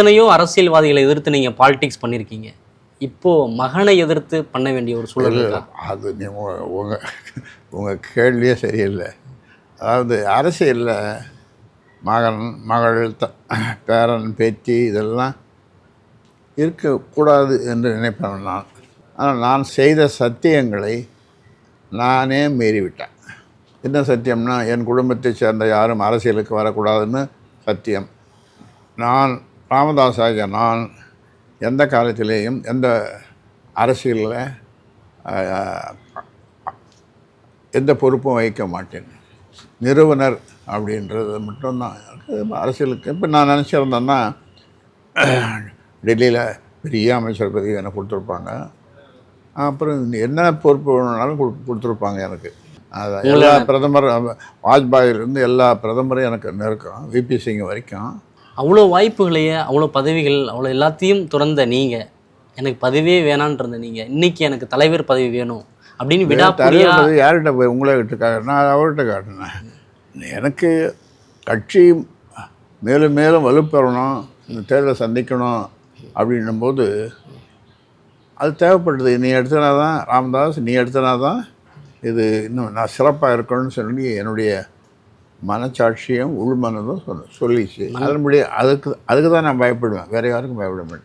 எத்தனையோ அரசியல்வாதிகளை எதிர்த்து நீங்கள் பாலிடிக்ஸ் பண்ணியிருக்கீங்க இப்போ மகனை எதிர்த்து பண்ண வேண்டிய ஒரு சூழல் அது நீ உங்கள் உங்கள் கேள்வியே சரியில்லை. அதாவது அரசியலில் மகன் மகள் த பேரன் பேத்தி இதெல்லாம் இருக்கக்கூடாது என்று நினைப்பேன் நான். ஆனால் நான் செய்த சத்தியங்களை நானே மீறிவிட்டேன். என்ன சத்தியம்னா என் குடும்பத்தைச் சேர்ந்த யாரும் அரசியலுக்கு வரக்கூடாதுன்னு சத்தியம். நான் ராமதாஸ் ஆகிய நான் எந்த காலத்திலேயும் எந்த அரசியலில் எந்த பொறுப்பும் வகிக்க மாட்டேன். நிறுவனர் அப்படின்றது மட்டும்தான். எனக்கு அரசியலுக்கு இப்போ நான் நினச்சிருந்தேன்னா டெல்லியில் பெரிய அமைச்சர் பதவி எனக்கு கொடுத்துருப்பாங்க. அப்புறம் என்ன பொறுப்பு வேணுனாலும் கொடு- கொடுத்துருப்பாங்க எனக்கு. அதான் எல்லா பிரதமர் வாஜ்பாயிலிருந்து எல்லா பிரதமரும் எனக்கு நெருக்கம். விபி சிங் வரைக்கும். அவ்வளோ வாய்ப்புகளையே அவ்வளோ பதவிகள் அவ்வளோ எல்லாத்தையும் துறந்த நீங்கள் எனக்கு பதவியே வேணான்ற நீங்கள் இன்னைக்கு எனக்கு தலைவர் பதவி வேணும் அப்படின்னு விடாப்புடியா யார்கிட்ட போய் உங்களை கிட்ட நான் அவர்கிட்ட காட்டினேன். எனக்கு கட்சி மேலும் மேலும் வலுப்பெறணும் இந்த தேர்தலை சந்திக்கணும் அப்படின்னும்போது அது தேவைப்படுது நீ எடுத்தனா தான் ராமதாஸ் நீ எடுத்தனா தான் இது இன்னும் நான் சிறப்பாக இருக்கணும்னு சொல்லி என்னுடைய மனசாட்சியும் உள்மனதும் சொன்ன சொல்லிச்சு. அதன்படி அதுக்கு அதுக்கு தான் நான் பயப்படுவேன். வேறு யாருக்கும் பயப்பட மாட்டேன்.